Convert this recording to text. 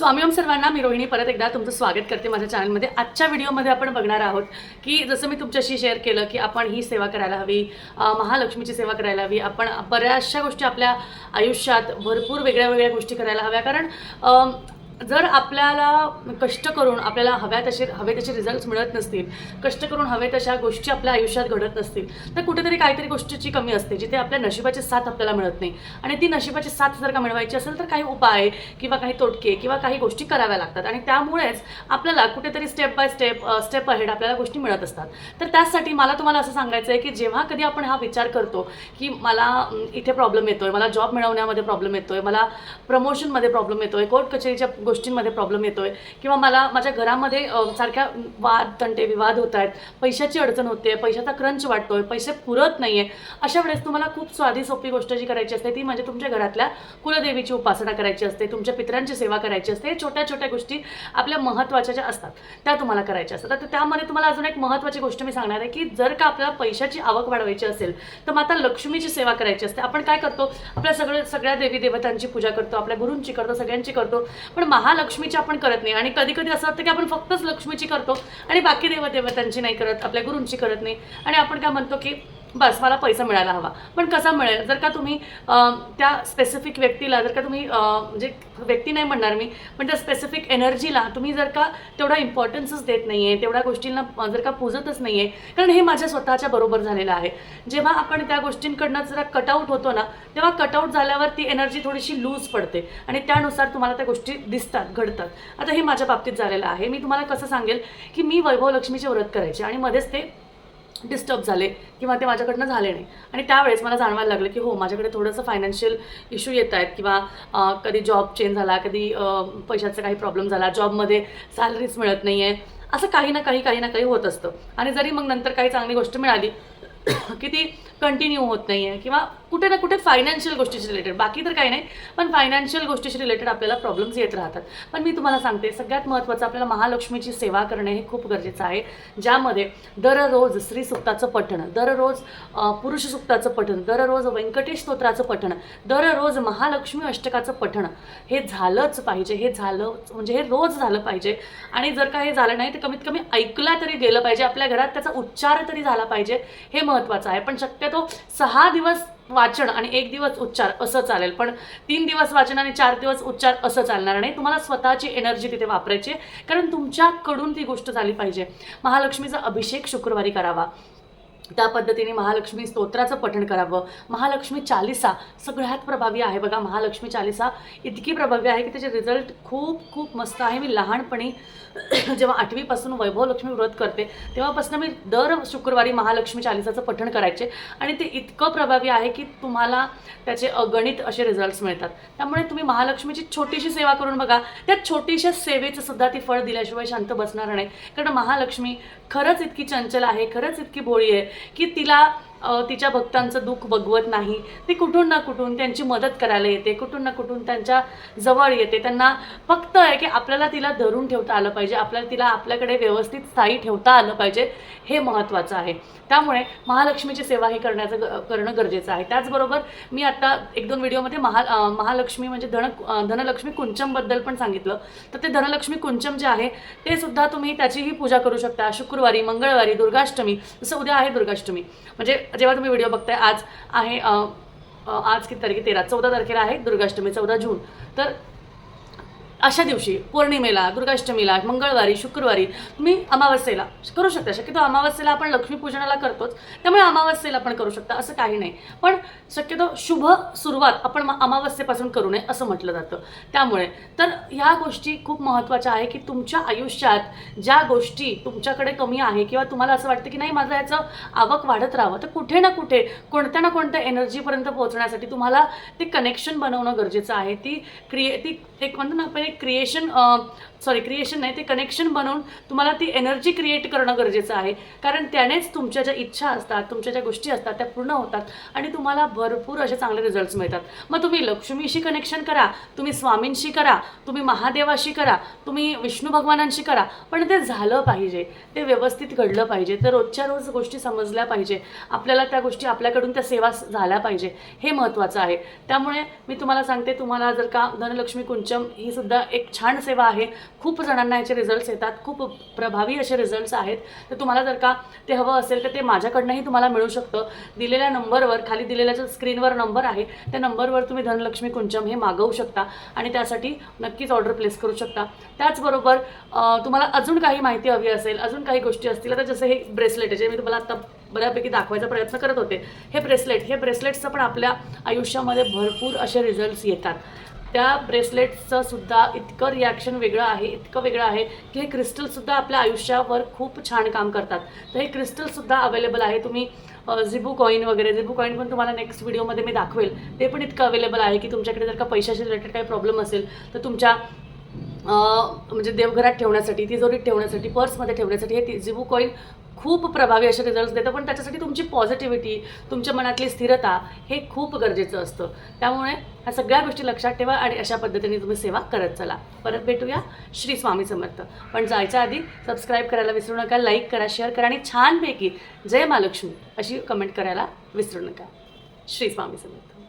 स्वामी ओम सर्वांना मी रोहिणी परत एकदा तुमचं स्वागत करते माझ्या चॅनलमध्ये आजच्या व्हिडिओमध्ये आपण बघणार आहोत की जसं मी तुमच्याशी शेअर केलं की आपण ही सेवा करायला हवी महालक्ष्मीची सेवा करायला हवी आपण बऱ्याचशा गोष्टी आपल्या आयुष्यात भरपूर वेगळ्या वेगळ्या गोष्टी करायला हव्या. कारण जर आपल्याला कष्ट करून आपल्याला हव्या तसे हवे तसे रिझल्ट्स मिळत नसतील कष्ट करून हवे तशा गोष्टी आपल्या आयुष्यात घडत नसतील तर कुठेतरी काहीतरी गोष्टीची कमी असते जिथे आपल्या नशिबाची साथ आपल्याला मिळत नाही. आणि ती नशिबाची साथ जर का मिळवायची असेल तर काही उपाय किंवा काही तोटके किंवा काही गोष्टी कराव्या लागतात. आणि त्यामुळेच आपल्याला कुठेतरी step by step step ahead आपल्याला गोष्टी मिळत असतात. तर त्याचसाठी मला तुम्हाला असं सांगायचं आहे की जेव्हा कधी आपण हा विचार करतो की मला इथे प्रॉब्लेम येतोय मला जॉब मिळवण्यामध्ये प्रॉब्लेम येतोय मला प्रमोशनमध्ये प्रॉब्लेम येतोय कोर्ट कचेरीच्या गोष्टींमध्ये प्रॉब्लेम येतोय. किंवा मला माझ्या घरामध्ये सारख्या वाद तंटे विवाद होत आहेत. पैशाची अडचण होते पैशाचा क्रंच वाटतोय पैसे पुरत नाहीये. अशा वेळेस तुम्हाला खूप स्वादी सोपी गोष्ट जी करायची असते ती म्हणजे तुमच्या घरातल्या कुलदेवीची उपासना करायची असते तुमच्या पित्रांची सेवा करायची असते. छोट्या छोट्या गोष्टी आपल्या महत्त्वाच्या ज्या असतात त्या तुम्हाला करायच्या असतात. तर त्यामध्ये तुम्हाला अजून एक महत्त्वाची गोष्ट मी सांगणार आहे की जर का आपल्याला पैशाची आवक वाढवायची असेल तर माता लक्ष्मीची सेवा करायची असते. आपण काय करतो? आपल्या सगळं सगळ्या देवी देवतांची पूजा करतो आपल्या गुरूंची करतो सगळ्यांची करतो. पण महालक्ष्मीची आपण करत नाही. आणि कधी कधी असं वाटतं की आपण फक्तच लक्ष्मीची करतो आणि बाकी देवदेवतांची नाही करत आपल्या गुरूंची करत नाही. आणि आपण काय म्हणतो की बस मला पैसा मिळायला हवा. पण कसा मिळेल? जर का तुम्ही त्या स्पेसिफिक व्यक्तीला जर का तुम्ही म्हणजे व्यक्ती नाही म्हणणार मी पण त्या स्पेसिफिक एनर्जीला तुम्ही जर का तेवढा इम्पॉर्टन्सच देत नाही आहे तेवढ्या गोष्टींना जर का पूजतच नाही आहे कारण हे माझ्या स्वतःच्या बरोबर झालेलं आहे. जेव्हा आपण त्या गोष्टींकडनं जरा कटआउट होतो ना तेव्हा कटआउट झाल्यावर ती एनर्जी थोडीशी लूज पडते आणि त्यानुसार तुम्हाला त्या गोष्टी दिसतात घडतात. आता हे माझ्या बाबतीत झालेलं आहे. मी तुम्हाला कसं सांगेल की मी वैभव लक्ष्मीचे व्रत करायचे आणि मध्येच ते डिस्टर्ब झाले किंवा ते माझ्याकडनं झाले नाही. आणि त्यावेळेस मला जाणवायला लागलं की हो माझ्याकडे थोडंसं फायनान्शियल इश्यू येत आहेत किंवा कधी जॉब चेंज झाला कधी पैशाचा काही प्रॉब्लेम झाला जॉबमध्ये सॅलरीज मिळत नाही आहे असं काही ना काही काही ना काही होत असतं. आणि जरी मग नंतर काही चांगली गोष्ट मिळाली की ती कंटिन्यू होत नाही आहे किंवा कुठे ना कुठे फायनान्शियल गोष्टीशी रिलेटेड बाकी तर काही नाही पण फायनान्शियल गोष्टीशी रिलेटेड आपल्याला प्रॉब्लेम्स येत राहतात. पण मी तुम्हाला सांगते सगळ्यात महत्त्वाचं आपल्याला महालक्ष्मीची सेवा करणे हे खूप गरजेचं आहे. ज्यामध्ये दररोज स्त्री सुक्ताचं पठण दररोज पुरुष सुक्ताचं पठण दररोज व्यंकटेश स्तोत्राचं पठण दररोज महालक्ष्मी अष्टकाचं पठण हे झालंच पाहिजे. हे झालं म्हणजे हे रोज झालं पाहिजे. आणि जर का हे झालं नाही तर कमीत कमी ऐकला तरी गेलं पाहिजे. आपल्या घरात त्याचा उच्चार तरी झाला पाहिजे. हे महत्त्वाचं आहे. पण शक्यतो सहा दिवस वाचन आणि एक दिवस उच्चार असं चालेल. पण तीन दिवस वाचन आणि चार दिवस उच्चार असं चालणार नाही. तुम्हाला स्वतःची एनर्जी तिथे वापरायची कारण तुमच्याकडून ती गोष्ट झाली पाहिजे. महालक्ष्मीचा अभिषेक शुक्रवारी करावा. त्या पद्धतीने महालक्ष्मी स्तोत्राचं पठण करावं. महालक्ष्मी चालिसा सगळ्यात प्रभावी आहे बघा. महालक्ष्मी चालिसा इतकी प्रभावी आहे की त्याचे रिझल्ट खूप खूप मस्त आहे. मी लहानपणी जेव्हा आठवीपासून वैभवलक्ष्मी व्रत करते तेव्हापासून मी दर शुक्रवारी महालक्ष्मी चालिसाचं पठण करायचे. आणि ते इतकं प्रभावी आहे की तुम्हाला त्याचे अगणित असे रिझल्ट्स मिळतात. त्यामुळे तुम्ही महालक्ष्मीची छोटीशी सेवा करून बघा. त्या छोटीशा सेवेचं सुद्धा ती फळ दिल्याशिवाय शांत बसणार नाही. कारण महालक्ष्मी खरंच इतकी चंचल आहे खरंच इतकी भोळी आहे. की तिला तिच्या भक्तांचं दुःख बघवत नाही. ती कुठून ना कुठून त्यांची मदत करायला येते कुठून ना कुठून त्यांच्या जवळ येते. त्यांना फक्त आहे की आपल्याला तिला धरून ठेवता आलं पाहिजे आपल्याला तिला आपल्याकडे व्यवस्थित स्थायी ठेवता आलं पाहिजे हे महत्त्वाचं आहे. त्यामुळे महालक्ष्मीची सेवा ही करण्याचं ग- करणं गरजेचं आहे. त्याचबरोबर मी आत्ता एक दोन व्हिडिओमध्ये महा महालक्ष्मी म्हणजे धन धनलक्ष्मी कुंचमबद्दल पण सांगितलं. तर ते धनलक्ष्मी कुंचम जे आहे ते सुद्धा तुम्ही त्याचीही पूजा करू शकता. शुक्रवारी मंगळवारी दुर्गाष्टमी जसं उद्या आहे दुर्गाष्टमी. म्हणजे जेव्हा तुम्ही व्हिडिओ बघताय आज आहे आज किती तारीख तेरा चौदा तारखेला आहे दुर्गाष्टमी चौदा जून. तर अशा दिवशी पौर्णिमेला दुर्गाष्टमीला मंगळवारी शुक्रवारी तुम्ही अमावस्येला करू शकता. शक्यतो अमावस्येला आपण लक्ष्मीपूजनाला करतोच. त्यामुळे अमावस्येला पण करू शकता असं काही नाही. पण शक्यतो शुभ सुरुवात आपण अमावस्येपासून करू नये असं म्हटलं जातं. त्यामुळे तर ह्या गोष्टी खूप महत्त्वाच्या आहे की तुमच्या आयुष्यात ज्या गोष्टी तुमच्याकडे कमी आहे किंवा तुम्हाला असं वाटतं की नाही माझं याचं आवक वाढत राहावं तर कुठे ना कुठे कोणत्या ना कोणत्या एनर्जीपर्यंत पोहोचण्यासाठी तुम्हाला ते कनेक्शन बनवणं गरजेचं आहे. ती क्रिए ती एक म्हणतो ना आपण एक क्रिएशन सॉरी क्रिएशन नाही ते कनेक्शन बनवून तुम्हाला ती एनर्जी क्रिएट करणं गरजेचं आहे. कारण त्यानेच तुमच्या ज्या इच्छा असतात तुमच्या ज्या गोष्टी असतात त्या पूर्ण होतात आणि तुम्हाला भरपूर असे चांगले रिझल्ट्स मिळतात. मग तुम्ही लक्ष्मीशी कनेक्शन करा तुम्ही स्वामींशी करा तुम्ही महादेवाशी करा तुम्ही विष्णू भगवानांशी करा पण ते झालं पाहिजे. ते व्यवस्थित घडलं पाहिजे. तर रोजच्या रोज गोष्टी समजल्या पाहिजे. आपल्याला त्या गोष्टी आपल्याकडून त्या सेवा झाल्या पाहिजे. हे महत्त्वाचं आहे. त्यामुळे मी तुम्हाला सांगते तुम्हाला जर का धनलक्ष्मी कुंचम ही सुद्धा एक छान सेवा आहे. खूप जणांना याचे रिझल्ट्स येतात. खूप प्रभावी असे रिझल्ट्स आहेत. तर तुम्हाला जर का ते हवं असेल तर ते माझ्याकडनंही तुम्हाला मिळू शकतं. दिलेल्या नंबरवर खाली दिलेल्या जो स्क्रीनवर नंबर आहे त्या नंबरवर तुम्ही धनलक्ष्मी कुंचम हे मागवू शकता आणि त्यासाठी नक्कीच ऑर्डर प्लेस करू शकता. त्याचबरोबर तुम्हाला अजून काही माहिती हवी असेल अजून काही गोष्टी असतील तर जसं हे ब्रेसलेट आहे जे मी तुम्हाला आत्ता बऱ्यापैकी दाखवायचा प्रयत्न करत होते. हे ब्रेसलेट हे ब्रेसलेटचं पण आपल्या आयुष्यामध्ये भरपूर असे रिझल्ट्स येतात. त्या ब्रेसलेटचं सुद्धा इतकं रिॲक्शन वेगळं आहे इतकं वेगळं आहे की हे क्रिस्टलसुद्धा आपल्या आयुष्यावर खूप छान काम करतात. तर हे क्रिस्टलसुद्धा अवेलेबल आहे. तुम्ही झिबू कॉईन वगैरे झिबू कॉईन पण तुम्हाला नेक्स्ट व्हिडिओमध्ये मी दाखवेल. ते पण इतकं अवेलेबल आहे की तुमच्याकडे जर का पैशाशी रिलेटेड काही प्रॉब्लेम असेल तर तुमच्या म्हणजे देवघरात ठेवण्यासाठी तिजोरीत ठेवण्यासाठी पर्समध्ये ठेवण्यासाठी हे झिबू कॉईन खूप प्रभावी असे रिझल्ट देतं. पण त्याच्यासाठी तुमची पॉझिटिव्हिटी तुमच्या मनातली स्थिरता हे खूप गरजेचं असतं. त्यामुळे ह्या सगळ्या गोष्टी लक्षात ठेवा आणि अशा पद्धतीने तुम्ही सेवा करत चला. परत भेटूया श्री स्वामी समर्थ. पण जायच्या आधी सबस्क्राईब करायला विसरू नका लाईक करा शेअर करा आणि छानपैकी जय महालक्ष्मी अशी कमेंट करायला विसरू नका. श्री स्वामी समर्थ.